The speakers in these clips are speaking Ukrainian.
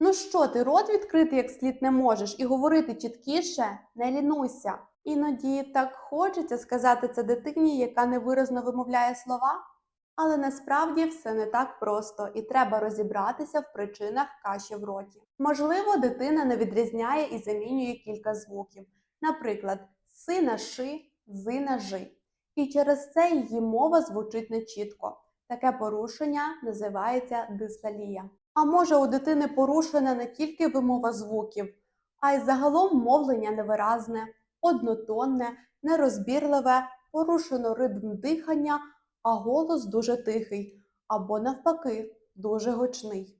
Ну що ти, рот відкрити як слід не можеш і говорити чіткіше? Не лінуйся. Іноді так хочеться сказати це дитині, яка невиразно вимовляє слова. Але насправді все не так просто і треба розібратися в причинах каші в роті. Можливо, дитина не відрізняє і замінює кілька звуків, наприклад, си на ши, зи жи. І через це її мова звучить нечітко. Таке порушення називається дислалія. А може у дитини порушена не тільки вимова звуків, а й загалом мовлення невиразне, однотонне, нерозбірливе, порушено ритм дихання, а голос дуже тихий, або навпаки, дуже гучний.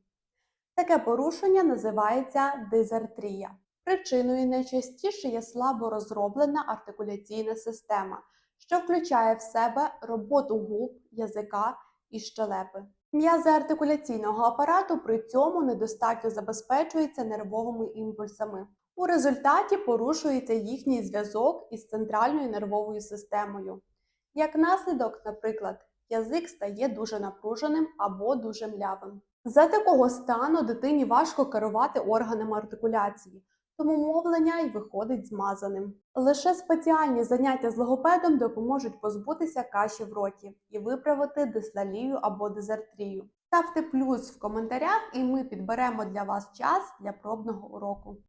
Таке порушення називається дизартрія. Причиною найчастіше є слабо розроблена артикуляційна система, що включає в себе роботу губ, язика і щелепи. М'язи артикуляційного апарату при цьому недостатньо забезпечуються нервовими імпульсами. У результаті порушується їхній зв'язок із центральною нервовою системою. Як наслідок, наприклад, язик стає дуже напруженим або дуже млявим. За такого стану дитині важко керувати органами артикуляції, тому мовлення й виходить змазаним. Лише спеціальні заняття з логопедом допоможуть позбутися каші в роті і виправити дислалію або дизартрію. Ставте плюс в коментарях, і ми підберемо для вас час для пробного уроку.